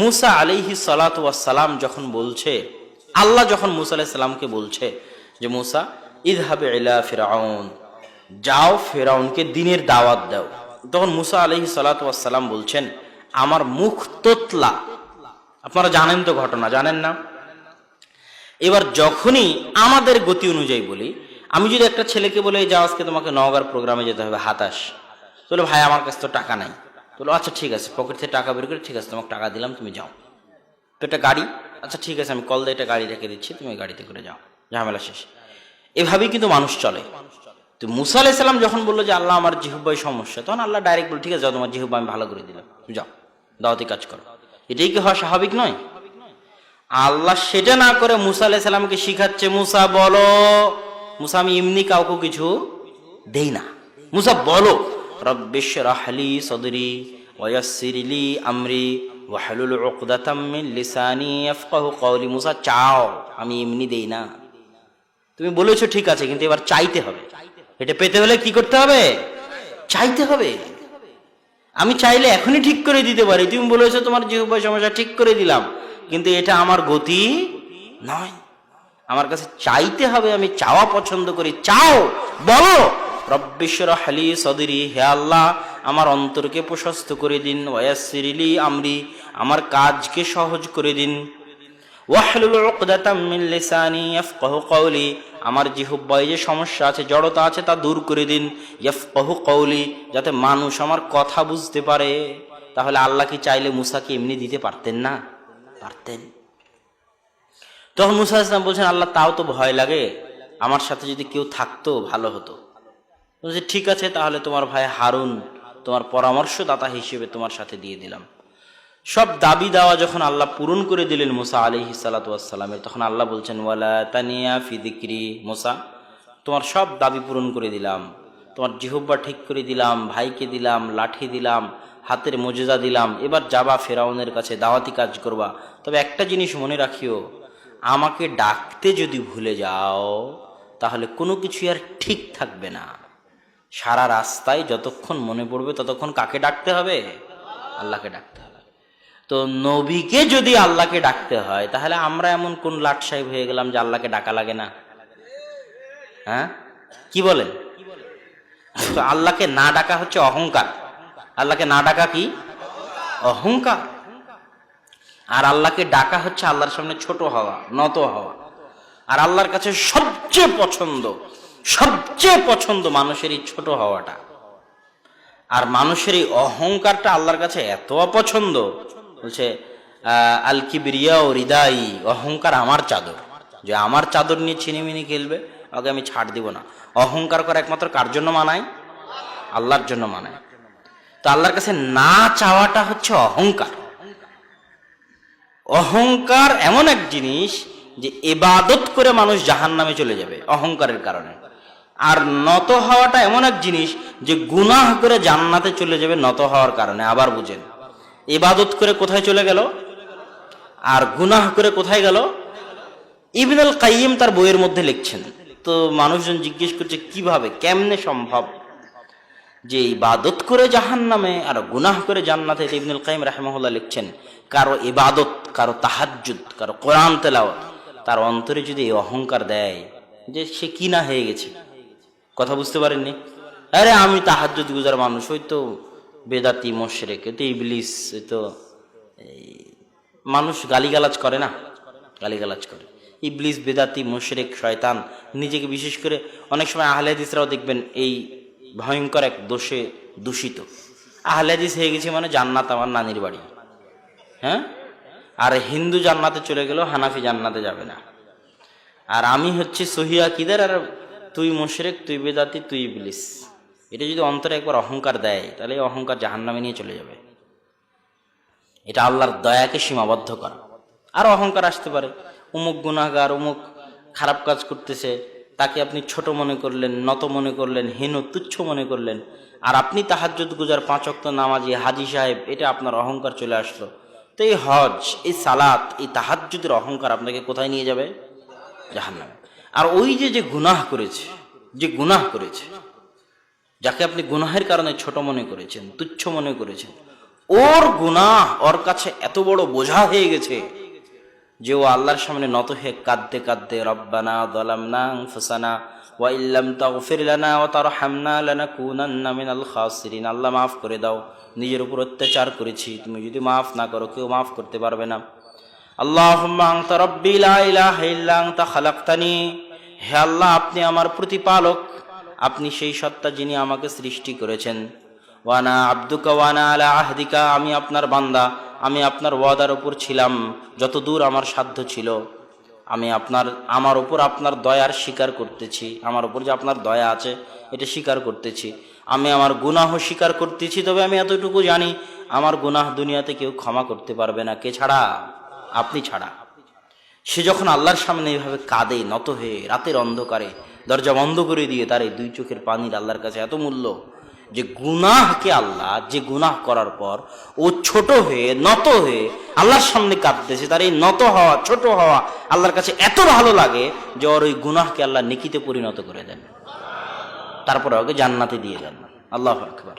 মুসা আলিহি সালাম যখন বলছে, আল্লাহ যখন মুসা আলাইসাল্লামকে বলছে যে, মুসা ইদহাবে ইলা ফেরাউন যাও ফেরাউনকে দিনের দাওয়াত দাও। তখন মুসা আলহি সালাম বলছেন, আমার মুখ তোতলা। আপনারা জানেন তো ঘটনা, জানেন না? এবার যখনই আমাদের গতি অনুযায়ী বলি, আমি যদি একটা ছেলেকে বলে যাও, আজকে তোমাকে নওগাঁর প্রোগ্রামে যেতে হবে হাতাস বলে, ভাই, আমার কাছে তো টাকা নাই। বলো আচ্ছা ঠিক আছে, পকেট থেকে টাকা বের করে, ঠিক আছে, তোমাকে টাকা দিলাম, তুমি যাও। তো একটা গাড়ি। আচ্ছা ঠিক আছে, আমি কল দিয়ে একটা গাড়ি রেখে দিচ্ছি, তুমি গাড়িতে করে যাও, ঝামেলা শেষ। এভাবেই কিন্তু মানুষ চলে। তো মুসা আলাইসাল্লাম যখন বলল যে, আল্লাহ আমার জিহুব্বাই সমস্যা, তখন আল্লাহ ডাইরেক্ট বলল, ঠিক আছে, যাও, তোমার জিহুব্বা আমি ভালো করে দিলাম যাও, দাওয়াতি কাজ করো। এটাই কি হওয়া স্বাভাবিক নয়? আল্লাহ সেটা না করে মুসা আলাইসাল্লামকে শিখাচ্ছে, মুসা, বলো। মুসা, আমি এমনি কাউকে কিছু দেই না। মুসা, বলো। রব্বিশ সদরি ওয়াসিরলি আমরি ওয়াহলুল লিসানি ইয়াফকাহু কওলি মুসা। চাও, আমি এমনি দেই না। তুমি বলেছ ঠিক আছে, কিন্তু এবার চাইতে হবে। এটা পেতে হলে কি করতে হবে? চাইতে হবে। আমি চাইলে এখনই ঠিক করে দিতে পারি। তুমি বলেছ তোমার জিহ্বা সমস্যা ঠিক করে দিলাম, কিন্তু এটা আমার গতি নয়। আমার কাছে চাইতে হবে, আমি চাওয়া পছন্দ করি। চাও, বলো। রব্বেশ্বর হালি সদরি, হে আল্লাহ, আমার অন্তরকে প্রশস্ত করে দিন ওয়াসিরিলি আমরি, আমার কাজকে সহজ করে দিন। আমার জিহ্বায় যে সমস্যা আছে, জড়তা আছে, তা দূর করে দিন। ইয়াফকাহু কওলি, যাতে মানুষ আমার কথা বুঝতে পারে। তাহলে আল্লাহ কি চাইলে মুসাকে এমনি দিতে পারতেন না? পারতেন। তখন মুসা ইসলাম বলছেন, আল্লাহ, তাও তো ভয় লাগে। আমার সাথে যদি কেউ থাকতো, ভালো হতো। বলছে ঠিক আছে, তাহলে তোমার ভাই হারুন, তোমার পরামর্শদাতা হিসেবে তোমার সাথে দিয়ে দিলাম। সব দাবি দেওয়া যখন আল্লাহ পূরণ করে দিলেন মুসা আলি সালাতামের তখন আল্লাহ বলছেন, ওয়ালা তানিয়া ফিদিক্রি মুসা, তোমার সব দাবি পূরণ করে দিলাম। তোমার জিহব্বা ঠিক করে দিলাম, ভাইকে দিলাম, লাঠি দিলাম, হাতের মজুদা দিলাম, এবার যাবা ফেরাউনের কাছে, দাওয়াতি কাজ করবা। তবে একটা জিনিস মনে রাখিও, আমাকে ডাকতে যদি ভুলে যাও, তাহলে কোনো কিছু আর ঠিক থাকবে না। সারা রাস্তায় যতক্ষণ মনে পড়বে ততক্ষণ কাকে ডাকতে হবে? আল্লাহকে ডাকতে হবে। তো নবীকে যদি আল্লাহকে ডাকতে হয়, তাহলে আমরা এমন কোন লাট সাহেব হয়ে গেলাম যে আল্লাহকে ডাকা লাগে না? হ্যাঁ? কি বলেন? আল্লাহকে না ডাকা হচ্ছে অহংকার। আল্লাহকে না ডাকা কি? অহংকার। আর আল্লাহকে ডাকা হচ্ছে আল্লাহর সামনে ছোট হওয়া, নত হওয়া। আর আল্লাহর কাছে সবচেয়ে পছন্দ সবচেয়ে পছন্দ মানুষের এই ছোট হওয়াটা। আর মানুষের এই অহংকারটা আল্লাহর কাছে এত অপছন্দ, বলছে আল কিবরিয়া ও হৃদয়, অহংকার আমার চাদর। যে আমার চাদর নিয়ে ছিনিমিনি খেলবে, ওকে আমি ছাড় দিব না। অহংকার করা একমাত্র কার জন্য মানায়? আল্লাহর জন্য মানায়। তো আল্লাহর কাছে না চাওয়াটা হচ্ছে অহংকার। অহংকার এমন এক জিনিস যে এবাদত করে মানুষ জাহান নামে চলে যাবে, অহংকারের কারণে। আর নত হওয়াটা এমন এক জিনিস যে গুনাহ করে জান্নাতে চলে যাবে নত হওয়ার কারণে, আবার বুঝেন। ইবাদত করে কোথায় চলে গেল? আর গুনাহ করে কোথায় গেল? ইবনুল কাইম তার বইয়ের মধ্যে লিখছেন। তো মানুষজন জিজ্ঞেস করছে, কীভাবে, কেমনে সম্ভব যে ইবাদত করে জাহান নামে আর গুনাহ করে জান্নাতে? ইবনুল কাইম রাহমাহুল্লাহ লিখছেন, কারও ইবাদত, কারও তাহাজ্জুদ, কারও কোরআন তেলাওয়াত, তার অন্তরে যদি এই অহংকার দেয় যে সে কিনা হয়ে গেছে কথা বুঝতে পারেননি? আরে আমি তাহাজ্জুদ গুজার মানুষ, ওই তো বেদাতি, মোশরেক তো ইবলিস, এ তো মানুষ গালিগালাজ করে না? গালিগালাজ করে। ইবলিস, বেদাতি, মোশরেক, শয়তান, নিজেকে বিশেষ করে অনেক সময় আহলে হাদিসরাও দেখবেন এই ভয়ঙ্কর এক দোষে দূষিত। আহলে হাদিস হয়ে গেছে মানে জান্নাত আমার নানির বাড়ি। হ্যাঁ? আর হিন্দু জান্নাতে চলে গেলেও হানাফি জান্নাতে যাবে না। আর আমি হচ্ছে সহিয়া কিদের আর তুই মোশরেক, তুই বেদাতি, তুই ইবলিস। এটা যদি অন্তরে একবার অহংকার দেয়, তাহলে এই অহংকার জাহান্নামে নিয়ে চলে যাবে। এটা আল্লাহর দয়াকে সীমাবদ্ধ করা। আর অহংকার আসতে পারে। অমুক গুণাগার অমুক খারাপ কাজ করতেছে, তাকে আপনি ছোট মনে করলেন, নত মনে করলেন, হীন তুচ্ছ মনে করলেন, আর আপনি তাহাজ্জুদ গুজার পাঁচ অক্ত নামাজি হাজি সাহেব, এটা আপনার অহংকার চলে আসলো। তো এই হজ, এই সালাত, এই তাহাজ্জুদের অহংকার আপনাকে কোথায় নিয়ে যাবে? জাহান্নামে। আর ওই যে যে গুনাহ করেছে, যে গুনাহ করেছে, যাকে আপনি গুনাহের কারণে ছোট মনে করেছেন, তুচ্ছ মনে করেছেন, ওর গুনাহ ওর কাছে এত বড় বোঝা হয়ে গেছে যে ও আল্লাহর সামনে নত হয়ে কাঁদতে কাঁদতে রব্বানা দলামনা ফুসানা ওয়া ইল্লাম তাগফির লানা ওয়া তারহামনা লানাকুনান্না মিনাল খাসিরিন। আল্লাহ মাফ করে দাও, নিজের উপর অত্যাচার করেছি, তুমি যদি মাফ না করো, কেউ মাফ করতে পারবে না। লা ইলাহা ইল্লা আনতা খালাকতানি। হে আল্লাহ, আপনি আমার প্রতিপালক। আপনি সেই সত্তা যিনি আমাকে সৃষ্টি করেছেন। ওয়ানা আব্দুকা ওয়ানা আলা আহদিকা, আমি আপনার বান্দা, আমি আপনার ওয়াদার উপর ছিলাম যত দূর আমার সাধ্য ছিল। আমি আপনার, আমার উপর আপনার দয়ার স্বীকার করতেছি, আমার উপর যে আপনার দয়া আছে, এটা স্বীকার করতেছি। আমি আমার গুনাহ স্বীকার করতেছি, তবে আমি এতটুকু জানি, আমার গুনাহ দুনিয়াতে কেউ ক্ষমা করতে পারবে না, কে ছাড়া? আপনি ছাড়া। সে যখন আল্লাহর সামনে এইভাবে কাঁদে, নত হয়ে রাতের অন্ধকারে দরজা বন্ধ করে দিয়ে তার এই দুই চোখের পানির আল্লাহর কাছে এত মূল্য যে গুনাহকে আল্লাহ যে গুনাহ করার পর ও ছোট হয়ে, নত হয়ে আল্লাহর সামনে কাঁদতেছে, তার এই নত হওয়া, ছোট হওয়া আল্লাহর কাছে এত ভালো লাগে যে ওর ওই গুনাহকে আল্লাহ নিকিতে পরিণত করে দেন। তারপরে ওকে জান্নাতে দিয়ে দেন আল্লাহ আকবার।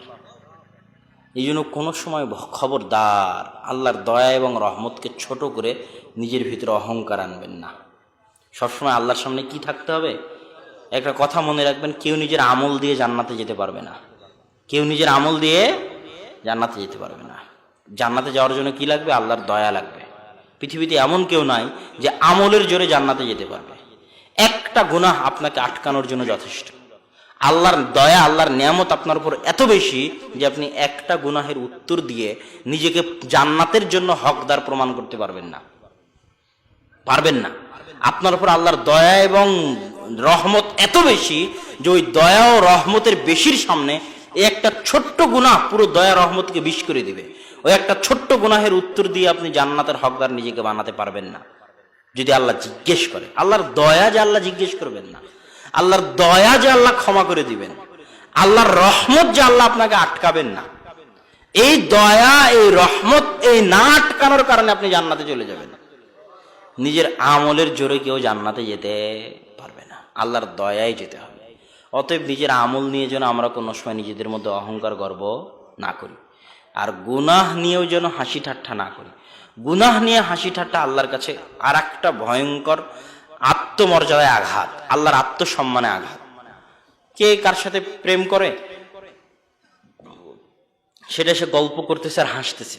এই জন্য কোনো সময় খবরদার আল্লাহর দয়া এবং রহমতকে ছোট করে নিজের ভিতরে অহংকার আনবেন না। সবসময় আল্লাহর সামনে কি থাকতে হবে? একটা কথা মনে রাখবেন, কেউ নিজের আমল দিয়ে জান্নাতে যেতে পারবে না। কেউ নিজের আমল দিয়ে জান্নাতে যেতে পারবে না। জান্নাতে যাওয়ার জন্য কি লাগবে? আল্লাহর দয়া লাগবে। পৃথিবীতে এমন কেউ নাই যে আমলের জোরে জান্নাতে যেতে পারবে। একটা গুনাহ আপনাকে আটকানোর জন্য যথেষ্ট। আল্লাহর দয়া, আল্লাহর নিয়ামত আপনার উপর এত বেশি যে আপনি একটা গুনাহের উত্তর দিয়ে নিজেকে জান্নাতের জন্য হকদার প্রমাণ করতে পারবেন না। পারবেন না। আপনার উপর আল্লাহর দয়া এবং রহমত এত বেশি যে ওই দয়া ও রহমতের বেশির সামনে এই একটা ছোট্ট গুনাহ পুরো দয়া রহমতকে বিষ করে দিবে। ওই একটা ছোট্ট গুনাহের উত্তর দিয়ে আপনি জান্নাতের হকদার নিজেকে বানাতে পারবেন না। যদি আল্লাহ জিজ্ঞেস করে, আল্লাহর দয়া যে আল্লাহ জিজ্ঞেস করবেন না। আল্লাহর দয়া যে আল্লাহ ক্ষমা করে দিবেন, আল্লাহর রহমত যে আল্লাহ আপনাকে আটকাবেন না। এই দয়া, এই রহমত, এই না আটকানোর কারণে আপনি জান্নাতে চলে যাবেন। নিজের আমলের জোরে কেউ জান্নাতে যেতে পারবে না। আল্লাহর দয়াই যেতে হবে। অতএব নিজের আমল নিয়ে যেন আমরা কোনো সময় নিজেদের মধ্যে অহংকার, গর্ব না করি। আর গুনাহ নিয়েও যেন হাসি ঠাট্টা না করি। গুনাহ নিয়ে হাসি ঠাট্টা আল্লাহর কাছে আর একটা ভয়ঙ্কর আত্মমর্যাদায় আঘাত, আল্লাহর আত্মসম্মানে আঘাত। কে কার সাথে প্রেম করে? সেটা সে গল্প করতেছে আর হাসতেছে।